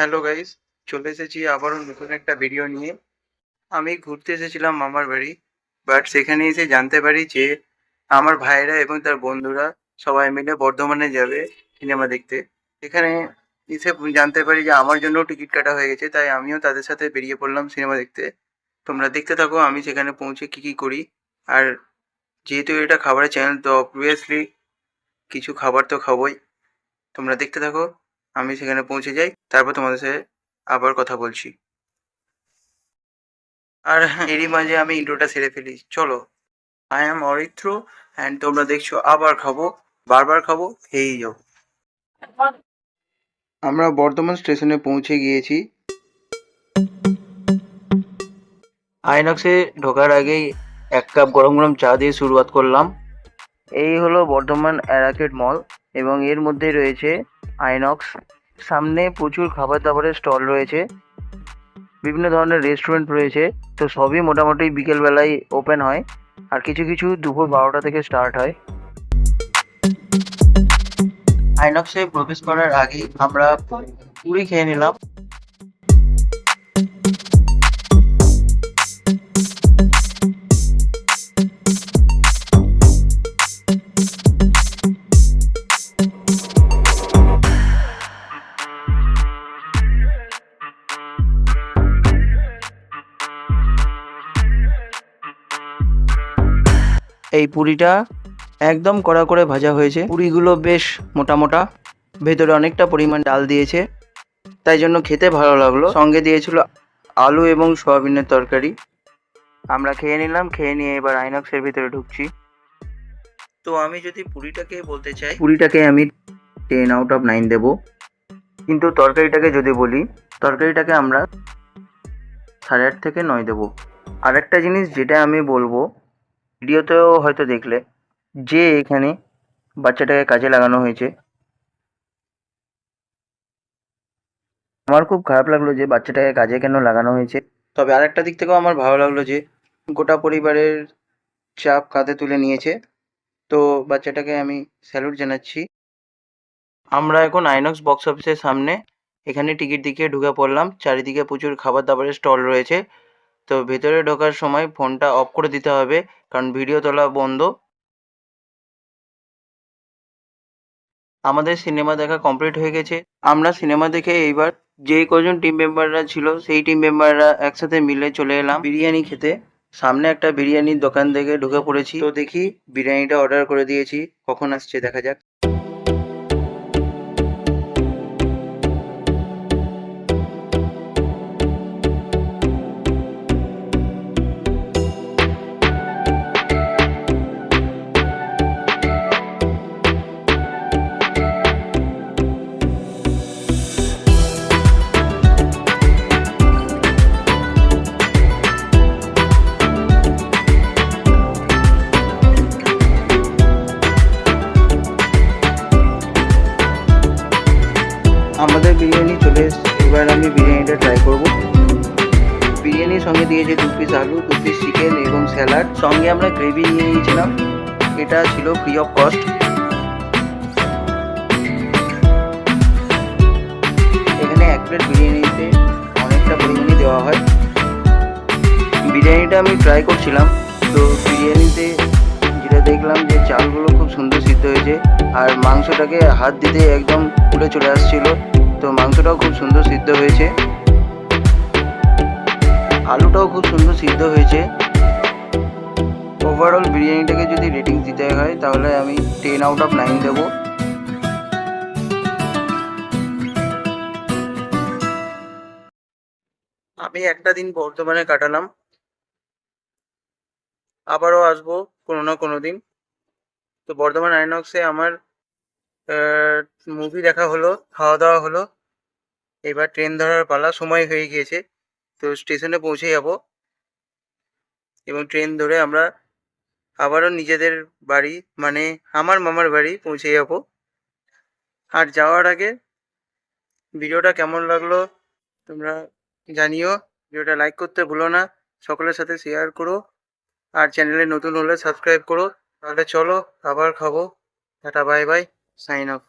Hello guys চলে এসেছি আবারও নতুন একটা ভিডিও নিয়ে। আমি ঘুরতে এসেছিলাম মামার বাড়ি বাট সেখানে এসে জানতে পারি যে আমার ভাইরা এবং তার বন্ধুরা সবাই মিলে বর্ধমানে যাবে সিনেমা দেখতে। এখানে এসে জানতে পারি যে আমার জন্য টিকিট কাটা হয়ে গেছে, তাই আমিও তাদের সাথে বেরিয়ে পড়লাম সিনেমা দেখতে। তোমরা দেখতে থাকো, আমি সেখানে পৌঁছে কী কী করি। আর যেহেতু এটা খাবারের চ্যানেল তো অবভিয়াসলি কিছু খাবার তো খাবোই। তোমরা দেখতে থাকো। আমি সেখানে পৌঁছে যাই তারপর তোমাদের সাথে আবার কথা বলছি। আর হ্যাঁ, এরই মাঝে আমি ইন্ট্রোটা সেরে ফেলি। চলো আই অ্যাম অরিত্র অ্যান্ড তোমরা দেখছ আবার খাব বারবার খাব খেয়েই যাও। আমরা বর্ধমান স্টেশনে পৌঁছে গিয়েছি। আইনক্সে ঢোকার আগেই এক কাপ গরম গরম চা দিয়ে শুরুয়াত করলাম। এই হলো বর্ধমান অ্যারাকেড মল এবং এর মধ্যে রয়েছে আইনক্স। সামনে প্রচুর খাবার দাবারের স্টল রয়েছে। বিভিন্ন ধরনের রেস্টুরেন্ট রয়েছে। তো সবই মোটামুটি বিকেলবেলায় ওপেন হয়। আর কিছু কিছু দুপুর বারোটা থেকে স্টার্ট হয়। আইনক্সে প্রবেশ করার আগে আমরা পুরি খেয়ে নিলাম। এই পুরিটা একদম কড়া করে ভাজা হয়েছে। পুরিগুলো বেশ মোটা মোটা, ভেতরে অনেকটা পরিমাণ ডাল দিয়েছে। তাই জন্য খেতে ভালো লাগল। সঙ্গে দিয়েছিল আলু এবং সয়াবিনের তরকারি। আমরা খেয়ে নিলাম, খেয়ে নিয়ে এবার আইনক্সের ভিতরে ঢুকছি। তো আমি যদি পুরিটাকে বলতে চাই, পুরিটাকে আমি টেন আউট অফ নাইন দেবো। কিন্তু তরকারিটাকে যদি বলি, তরকারিটাকে আমরা সাড়ে আট থেকে নয় দেবো। আরেকটা জিনিস যেটা আমি বলব ভিডিওতেও হয়তো দেখলে যে এখানে বাচ্চাটাকে কাজে লাগানো হয়েছে। আমার খুব খারাপ লাগল যে বাচ্চাটাকে কাজে কেন লাগানো হয়েছে। তবে আরেকটা দিক থেকেও আমার ভালো লাগল যে গোটা পরিবারের চাপ কাঁধে তুলে নিয়েছে। তো বাচ্চাটাকে আমি স্যালুট জানাচ্ছি। আমরা এখন আইনক্স বক্স অফিসের সামনে এখানে টিকিট দিকে ঢুকে পড়লাম। চারিদিকে প্রচুর খাবার দাবারের স্টল রয়েছে। তো ভেতরে ঢোকার সময় ফোনটা অফ করে দিতে হবে, কারণ ভিডিও তোলা বন্ধ। আমাদের সিনেমা দেখা কমপ্লিট হয়ে গেছে। আমরা সিনেমা দেখে এইবার যে কজন টিম মেম্বাররা ছিল, সেই টিম মেম্বাররা একসাথে মিলে চলে এলাম বিরিয়ানি খেতে। সামনে একটা বিরিয়ানির দোকান থেকে ঢুকে পড়েছি। তো দেখি বিরিয়ানিটা অর্ডার করে দিয়েছি। কখন আসছে দেখা যাক। আমাদের বিরিয়ানি চলে এসছে। এবার আমি বিরিয়ানিটা ট্রাই করব। বিরিয়ানির সঙ্গে দিয়েছে দু পিস আলু, দু পিস চিকেন এবং স্যালাড সঙ্গে আমরা গ্রেভি নিয়ে নিয়েছিলাম। এটা ছিল ফ্রি অফ কস্ট এখানে এক প্লেট বিরিয়ানিতে অনেকটা পরিমাণে দেওয়া হয়। বিরিয়ানিটা আমি ট্রাই করছিলাম। তো বিরিয়ানিতে যেটা দেখলাম যে চালগুলো সুন্দর সিদ্ধ হয়েছে। আর মাংসটাকে হাত দিতে একদম ফুলে চলে আসছিল। তো মাংসটাও খুব সুন্দর সিদ্ধ হয়েছে। আলুটাও খুব সুন্দর সিদ্ধ হয়েছে। ওভারঅল বিরিয়ানিটাকে যদি রেটিং দিতে হয়, তাহলে আমি টেন আউট অফ নাইন দেবো। আমি একটা দিন বর্ধমানে কাটালাম। আবারও আসব কোনো না কোনো দিন। তো বর্ধমান আইনক্সে আমার মুভি দেখা হলো খাওয়া দাওয়া হলো। এবার ট্রেন ধরার পালা, সময় হয়ে গিয়েছে। তো স্টেশনে পৌঁছে যাব। এবং ট্রেন ধরে আমরা আবারও নিজেদের বাড়ি মানে আমার মামার বাড়ি পৌঁছে যাব। আর যাওয়ার আগে ভিডিওটা কেমন লাগল তোমরা জানিও। ভিডিওটা লাইক করতে ভুলো না। সকলের সাথে শেয়ার করো। আর চ্যানেলে নতুন হলে সাবস্ক্রাইব করো। তাহলে চলো আবার খাব। Tata bye bye. Sign off